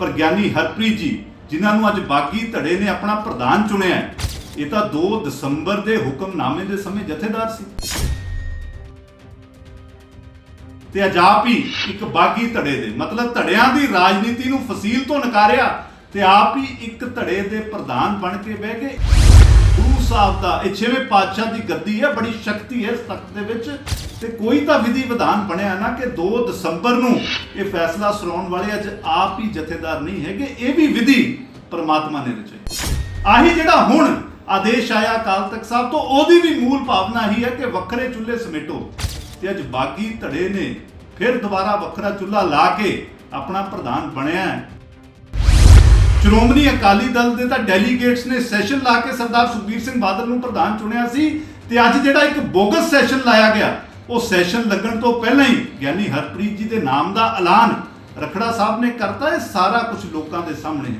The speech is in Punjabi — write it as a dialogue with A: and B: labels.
A: ਪਰ ਗਿਆਨੀ ਹਰਪ੍ਰੀਤ ਜੀ ਜਿਨ੍ਹਾਂ ਨੂੰ ਅੱਜ ਬਾਗੀ ਧੜੇ ਨੇ ਆਪਣਾ ਪ੍ਰਧਾਨ ਚੁਣਿਆ ਹੈ, ਇਹ ਤਾਂ 2 ਦਸੰਬਰ ਦੇ ਹੁਕਮਨਾਮੇ ਦੇ ਸਮੇਂ ਜਥੇਦਾਰ ਸੀ। ਤੇ ਅੱਜ ਆਪ ਹੀ ਇੱਕ ਬਾਗੀ ਧੜੇ ਦੇ ਮਤਲਬ ਧੜਿਆਂ ਦੀ ਰਾਜਨੀਤੀ ਨੂੰ ਫਸੀਲ ਤੋਂ ਨਕਾਰਿਆ ਤੇ ਆਪ ਹੀ ਇੱਕ ਧੜੇ ਦੇ ਪ੍ਰਧਾਨ ਬਣ ਕੇ ਬਹਿ ਗਏ। ਸਾਹਿਬ ਦਾ। ਇਹ ਛੇਵੇਂ ਪਾਤਸ਼ਾਹ ਦੀ ਗੱਦੀ ਹੈ, ਬੜੀ ਸ਼ਕਤੀ ਹੈ ਇਸ ਦੇ ਵਿੱਚ। ਤੇ ਕੋਈ ਤਾਂ ਵਿਧੀ ਵਿਧਾਨ ਬਣਿਆ ਨਾ ਕਿ 2 ਦਸੰਬਰ ਨੂੰ ਇਹ ਫੈਸਲਾ ਸੁਣਾਉਣ ਵਾਲੇ ਅੱਜ ਆਪ ਹੀ ਜਥੇਦਾਰ ਨਹੀਂ ਹੈਗੇ, ਇਹ ਵੀ ਵਿਧੀ ਪਰਮਾਤਮਾ ਨੇ ਰਚਾਈ। ਆਹੀ ਜਿਹੜਾ ਹੁਣ ਆਦੇਸ਼ ਆਇਆ ਅਕਾਲ ਤਖਤ ਸਾਹਿਬ ਤੋਂ, ਉਹਦੀ ਵੀ ਮੂਲ ਭਾਵਨਾ ਹੀ ਹੈ ਕਿ ਵੱਖਰੇ ਚੁੱਲ੍ਹੇ ਸਮੇਟੋ। ਤੇ ਅੱਜ ਬਾਗੀ ਧੜੇ ਨੇ, ਫਿਰ ਦੁਬਾਰਾ ਵੱਖਰਾ ਚੁੱਲ੍ਹਾ ਲਾ ਕੇ ਆਪਣਾ ਪ੍ਰਧਾਨ ਬਣਿਆ ਸ਼੍ਰੋਮਣੀ ਅਕਾਲੀ ਦਲ ਦੇ ਤਾਂ ਡੈਲੀਗੇਟਸ ਨੇ ਸੈਸ਼ਨ ਲਾ ਕੇ ਸਰਦਾਰ ਸੁਖਬੀਰ ਸਿੰਘ ਬਾਦਲ ਨੂੰ ਪ੍ਰਧਾਨ ਚੁਣਿਆ ਸੀ ਤੇ ਅੱਜ ਜਿਹੜਾ ਇੱਕ ਬੋਗਸ ਸੈਸ਼ਨ ਲਾਇਆ ਗਿਆ, ਉਹ ਸੈਸ਼ਨ ਲੱਗਣ ਤੋਂ ਪਹਿਲਾਂ ਹੀ ਗਿਆਨੀ ਹਰਪ੍ਰੀਤ ਜੀ ਦੇ ਨਾਮ ਦਾ ਐਲਾਨ ਰਖੜਾ ਸਾਹਿਬ ਨੇ ਕਰਤਾ, ਇਹ ਸਾਰਾ ਕੁਝ ਲੋਕਾਂ ਦੇ ਸਾਹਮਣੇ ਹੈ।